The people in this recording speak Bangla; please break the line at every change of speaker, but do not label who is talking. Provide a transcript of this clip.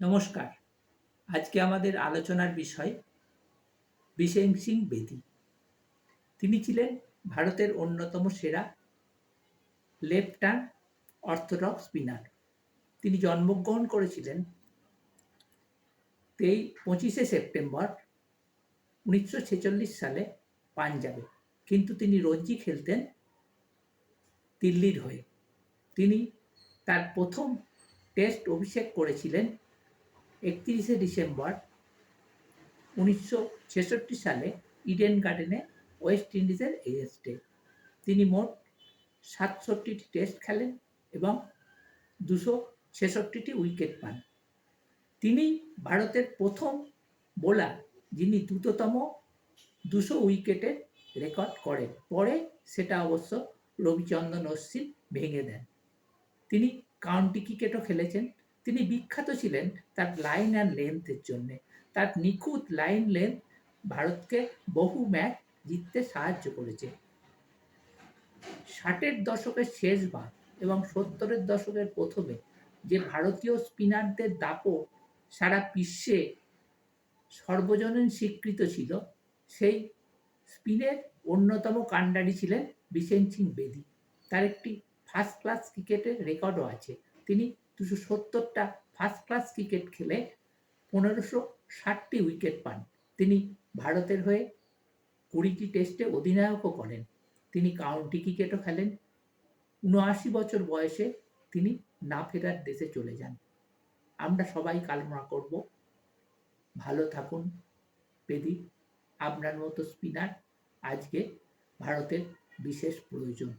নমস্কার। আজকে আমাদের আলোচনার বিষয় বিশেন সিং বেদি। তিনি ছিলেন ভারতের অন্যতম সেরা লেফট অর্থোডক্স স্পিনার। তিনি জন্মগ্রহণ করেছিলেন তেই পঁচিশে সেপ্টেম্বর উনিশশো ছেচল্লিশ সালে পাঞ্জাবে। কিন্তু তিনি রঞ্জি খেলতেন দিল্লির হয়ে। তিনি তার প্রথম টেস্ট অভিষেক করেছিলেন একত্রিশে ডিসেম্বর উনিশশো ছেষট্টি সালে ইডেন গার্ডেনে ওয়েস্ট ইন্ডিজের এগেনস্টে। তিনি মোট সাতষট্টিটি টেস্ট খেলেন এবং দুশো ছেষট্টিটি উইকেট পান। তিনি ভারতের প্রথম বোলার, যিনি দ্রুততম দুশো উইকেটের রেকর্ড করেন। পরে সেটা অবশ্য রবিচন্দ্রন অশ্বিন ভেঙে দেন। তিনি কাউন্টি ক্রিকেটও খেলেছেন। তিনি বিখ্যাত ছিলেন তার লাইন অ্যান্ড লেন্থের জন্যে। তার নিখুঁত লাইন লেন্থ ভারতকে বহু ম্যাচ জিততে সাহায্য করেছে। ষাটের দশকের শেষ ভাগ এবং সত্তরের দশকের প্রথমে যে ভারতীয় স্পিনারদের দাপট সারা বিশ্বে সর্বজনীন স্বীকৃত ছিল, সেই স্পিনের অন্যতম কাণ্ডারি ছিলেন বিশেন সিং বেদি। তার একটি ফার্স্ট ক্লাস ক্রিকেটের রেকর্ডও আছে। তিনি দুশো সত্তরটা ফার্স্ট ক্লাস ক্রিকেট খেলে পনেরোশো ষাটটি উইকেট পান। তিনি ভারতের হয়ে কুড়িটি টেস্টে অধিনায়কও করেন। তিনি কাউন্টি ক্রিকেটও খেলেন। উনআশি বছর বয়সে তিনি না ফেরার দেশে চলে যান। আমরা সবাই কালনা করব। ভালো থাকুন, বেদি, আপনার মতো স্পিনার আজকে ভারতের বিশেষ প্রয়োজন।